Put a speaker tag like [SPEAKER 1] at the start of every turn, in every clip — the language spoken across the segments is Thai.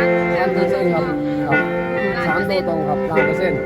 [SPEAKER 1] ครับสามตัวตรงครับล้านเปอร์เซ็นต์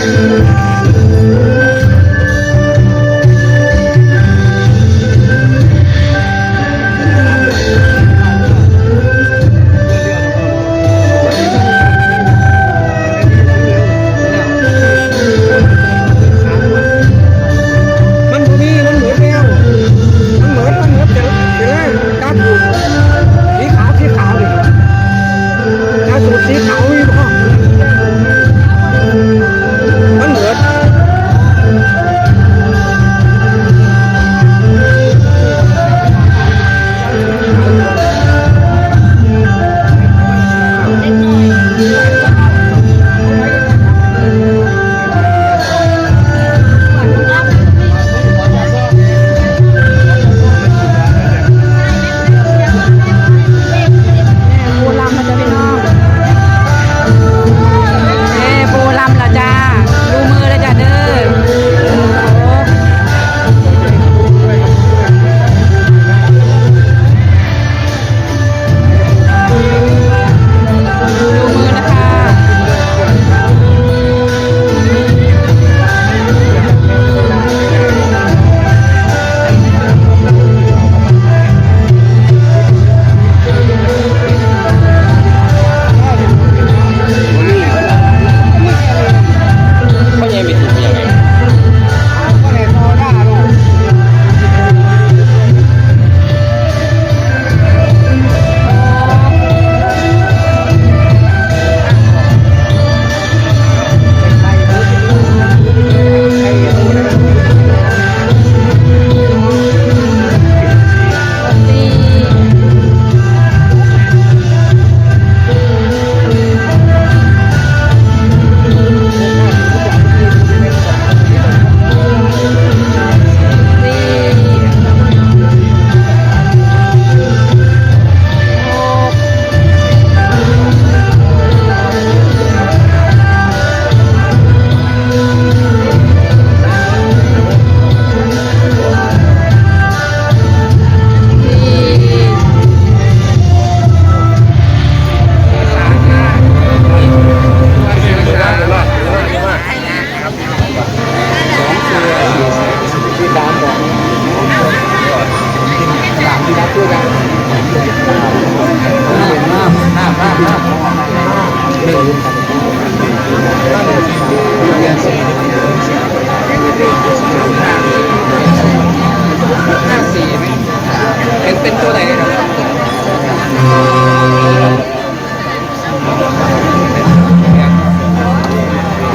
[SPEAKER 2] Thank you.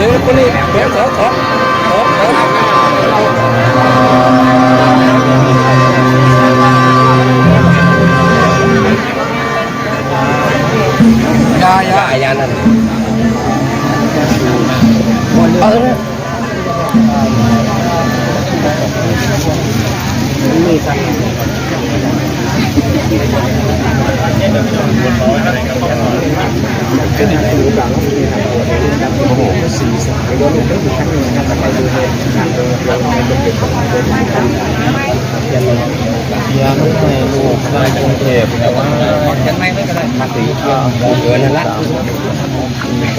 [SPEAKER 2] เดี๋
[SPEAKER 1] ย
[SPEAKER 3] วเดี๋
[SPEAKER 1] ยวเดี๋ยวยายายานั่นเออนี่ครับ
[SPEAKER 4] ยัง ให้ลูกได้กรุงเทพแต่ว่า
[SPEAKER 1] ยังไม่ไม่ก็ได้ภาษีเกินนั่นละ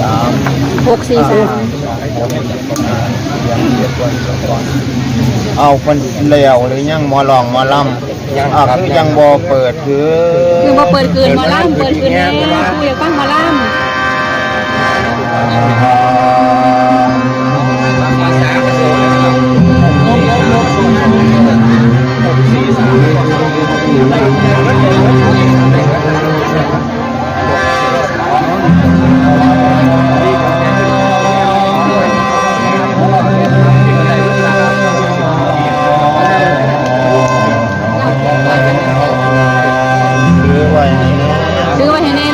[SPEAKER 4] สาม
[SPEAKER 5] หกสี่สาม
[SPEAKER 4] เอาคนเลี้ยวหรือยังหมอลองหมอลำอะคือยังบ่เปิดคือ
[SPEAKER 5] คือมาเปิดคืนหมอล่ำเปิดคืนแน่คุยกับฟัง ซื้อไว้ให้แน่ลุ่มซื้อให้แน่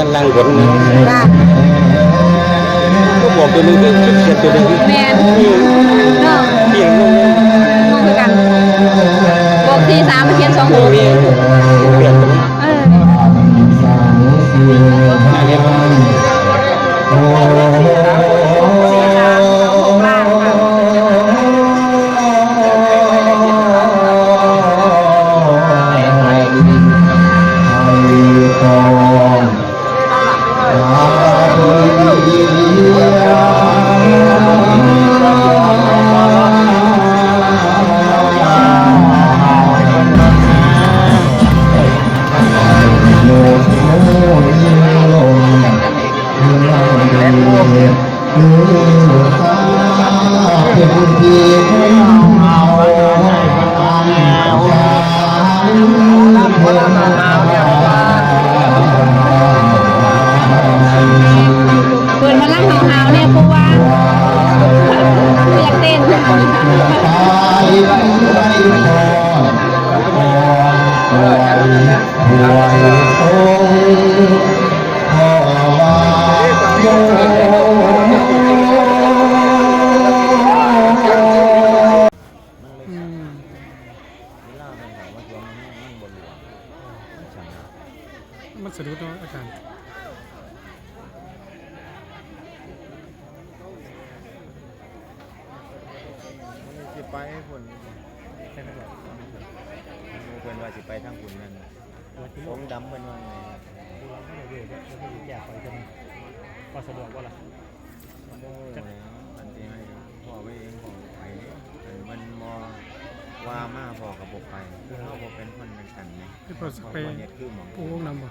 [SPEAKER 4] ด้า
[SPEAKER 5] นล่าง
[SPEAKER 1] บ
[SPEAKER 5] นจ้า
[SPEAKER 1] ก็บอกตัวนึงที่เขียนตัวนึง
[SPEAKER 5] แมนเนาะ
[SPEAKER 1] เขียนลง
[SPEAKER 5] งงคือกันบอกสี่สามมาเขียนสองหก
[SPEAKER 1] มีเปลี่ยน
[SPEAKER 5] เออ
[SPEAKER 1] อันนี้
[SPEAKER 5] สี่สามส
[SPEAKER 4] พ่อกับบ่ไปเฮาบ่เป็นคนเป็นกันไง
[SPEAKER 6] ที่พอสิไป
[SPEAKER 4] พ่เนี่ยคือหมอง
[SPEAKER 6] ปูวงนำบ่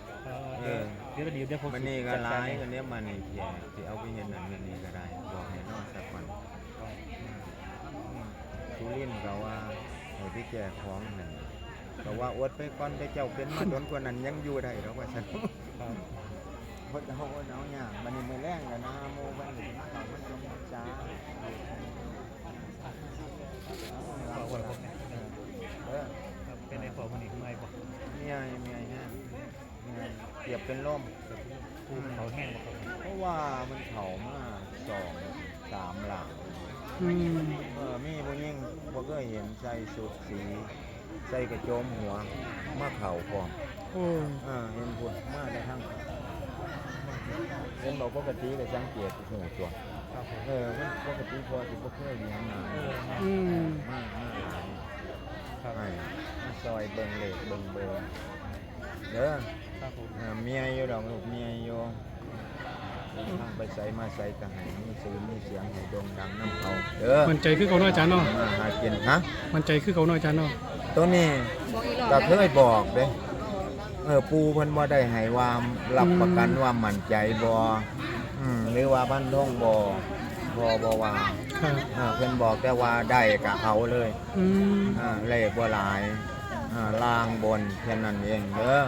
[SPEAKER 4] เออ
[SPEAKER 7] เดี๋ยวก็ดีเดี๋ยวผม
[SPEAKER 4] มันนี่ก็ร้ายกันเนี้ยมันนี่เพียที่เอาไปเงินนั่นเงินนี่ก็ได้บอกให้นอนสักวันสุรินทร์ก็ว่าให้ไปแก่ของนั่นก็ว่าอดไปก่อนไปเจ้าเป็นมาโดนกว่านั้นยังอยู่ได้หรอกว่าฉันเพราะเอาเอาเนี่ยมันนี่มือแรงแล้วนะโมบันนี่มาเขามันจงใจา
[SPEAKER 7] บอกว่าผมเนี่ย
[SPEAKER 4] เออ
[SPEAKER 7] บ
[SPEAKER 4] เป็นล่ม
[SPEAKER 7] ภูเขาแห้งบ่ครับ
[SPEAKER 4] เพราะว่ามันเผามาสองสามหลัง
[SPEAKER 6] อืม
[SPEAKER 4] เออมีผู้หญิงบ่เคยเห็นใส่สุดสี ใส่กระโจมหัวมาเข่าพร้อม
[SPEAKER 6] โอ้
[SPEAKER 4] เออเห็นพวกมาได้ทั้งเห็นบอกปกติก็สังเกตหูตัว
[SPEAKER 7] ครับผม
[SPEAKER 4] เออมันปกติพอสิบ่เคยเลี้ยงมา
[SPEAKER 7] เออ
[SPEAKER 6] อืม
[SPEAKER 4] มากมากหลาย
[SPEAKER 7] ครับ
[SPEAKER 4] ให้มาซอยเบิ่งเลขเบิ่งเบอร์เด้อ
[SPEAKER 7] ครับผม
[SPEAKER 4] เออเมียอยู่ดอกลูกเมียอยู่ทางไปใส่มาใส่ก็ให้มีซื้อมีเสียงให้โด่งดังน้ำเขาเด้อ
[SPEAKER 6] มันใจคือเขาเนาะอาจารย์เนาะ
[SPEAKER 4] มาหากินฮะ
[SPEAKER 6] มันใจคือเขาเนาะอาจารย์เนาะ
[SPEAKER 4] ตัวนี้
[SPEAKER 5] บอกอีกรอบ
[SPEAKER 4] ก็
[SPEAKER 5] นะ
[SPEAKER 4] เคยบอกเด้เออปูเพิ่นบ่ได้ให้ว่ารับประกันว่ามั่นใจบ่อืมหรือว่าบ้านท่องบ่บ่บ่ว่า
[SPEAKER 6] ครับ
[SPEAKER 4] อ่าเพิ่นบอกแต่ว่าได้ก็เอาเลย
[SPEAKER 6] อืม
[SPEAKER 4] อ่าเลขบ่หลายอ่าล่างบนแค่นั้นเองเด้อ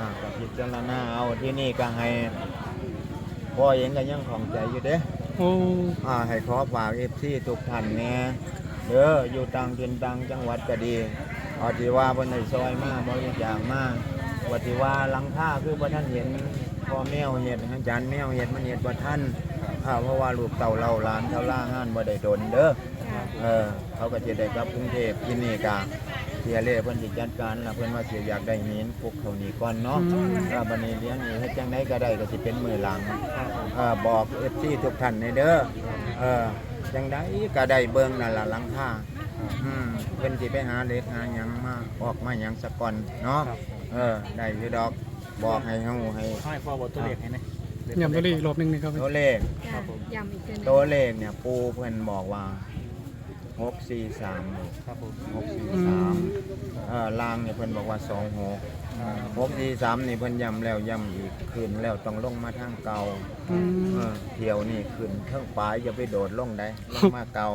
[SPEAKER 4] อ่าก็พิจารณาเอาที่นี่ก็ให้พ่อเองก็ยังของใจอยู่เด้
[SPEAKER 6] โอ้
[SPEAKER 4] อ่าให้ขอฝาก FC ทุกท่านแน่เด้ออยู่ต่างถิ่นต่างจังหวัดก็ดีเอาที่ว่าเพิ่นได้ซอยมาบริจาคมาว่าที่ว่าหลังคาคือบ่ทันเห็นพ่อแมวเฮ็ดอาจารย์แมวเฮ็ดมันเฮ็ดบ่ทันอ่าเพราะว่าลูกเต่าเราหลานเขาล่างานบ่ได้ดนเด้อ
[SPEAKER 5] ค่ะ
[SPEAKER 4] เออเขาก็จะได้กลับกรุงเทพที่นี่กะ เสียเล่เพิ่นสิจัดการล่ะเพิ่นว่าสิอยากได้หินปลุกเขานี่ก่อนเนาะถ้าบัดนี้เลี้ยงนี่เฮ็ดจังไดก็ได้ก็สิเป็นมือหลังเออบอก FC ทุกท่านในเด้อเออจังไดก็ได้เบิ่งนั่นล่ะหลังคาอืมเพิ่นสิไปหาเหล็กหาหยังมาออกมาหยังสักก่อนเนาะ
[SPEAKER 7] ครับ
[SPEAKER 4] เออได้อยู่ดอกบอกให้เฮาให้
[SPEAKER 7] ให้พ่อบอกตัวเลขให้นะ
[SPEAKER 6] ย้ำตัวเลขอีกรอบหนึงนี่ครับ
[SPEAKER 4] ตัวเลข
[SPEAKER 5] จ้ะย้ำอีกทีหนึง
[SPEAKER 4] ตัวเลขเนี่ยปูเพิ่นบอกว่า 643
[SPEAKER 7] ครับผม
[SPEAKER 4] หกสี่สามเอ่อล่างเนี่ยเพิ่นบอกว่าสองหกหกสี่สามนี่เพิ่นย้ำแล้วย้ำอีกขึ้นแล้วต้องลงมาทางเก่า
[SPEAKER 6] อืม
[SPEAKER 4] เออเที่ยวนี่ขึ้นเทิงปลายอย่าไปโดดลงได้ลงมาเก่า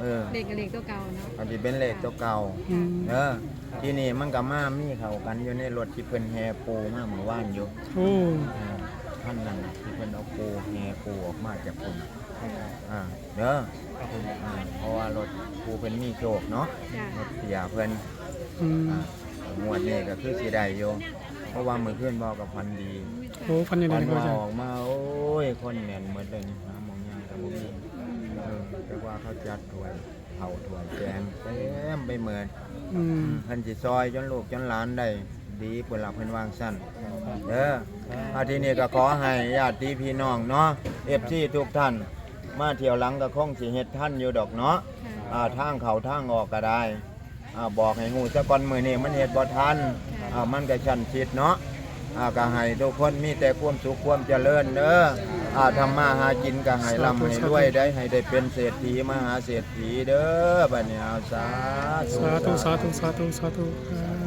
[SPEAKER 4] เออ
[SPEAKER 5] เด็กกับเด็กตัวเก่าเนาะ
[SPEAKER 4] อันที่เป็นเลขตัวเก่า
[SPEAKER 6] อืม
[SPEAKER 4] เออที่นี่มันก็มามีเข้ากันอยู่ในรถที่เพิ่นแห่ปูมาเมื่อวานอยู่
[SPEAKER 6] โอ้
[SPEAKER 4] เออ ท่านนั้นน่ะที่เพิ่นเอาปูแห่ปูออกมาจากคุณอ่าเด้อ
[SPEAKER 7] ครับผม
[SPEAKER 4] อ่าเพราะว่ารถปูเพิ่นมีโชคเนาะ
[SPEAKER 5] จ้ะ
[SPEAKER 4] รถเสียเพิ่น
[SPEAKER 6] อืม
[SPEAKER 4] อะงวดนี้ก็คือสิได้อยู่เพราะว่ามือขึ้นบอกกับพันดี
[SPEAKER 6] โอ้ฟันยังไง
[SPEAKER 4] พัน
[SPEAKER 6] ครับ
[SPEAKER 4] มา
[SPEAKER 6] อาจาร
[SPEAKER 4] อ
[SPEAKER 6] ย์
[SPEAKER 4] อกมาโอ้ยคนแน่นหมดเลยนี่หาหมองยางกับบ่มีเออแต่ว่าเขาจัดถวยเผาถวยแกงเต็มไปหมด
[SPEAKER 6] อืม
[SPEAKER 4] เพิ่นสิซอยจนลูกจนหลานได้ดีเพิ่นละเพิ่นวางสั้น เด้ออาทีนี้ก็ขอให้ญาติพี่น้องเนาะ FC ทุกท่าน มาเที่ยวหลังก็คงสิเฮ็ดท่านอยู่ดอกเนาะ
[SPEAKER 5] ค่ะ
[SPEAKER 4] อ่าทางเขาทางออกก็ได้อ่าบอกให้งูซะก่อนมือนี่มันเห็ดบ่ทันอ่ามันก็ชันชิดเนาะอ่าก็ให้ทุกคนมีแต่ความสุขความเจริญเด้ออ่าทำมาหากินก็ให้ร่ำให้รวยได้ให้ได้เป็นเศรษฐีมหาเศรษฐีเด้อบัดนี้เอาสาธุ
[SPEAKER 6] สาธุสาธุสาธุสาธุอ่า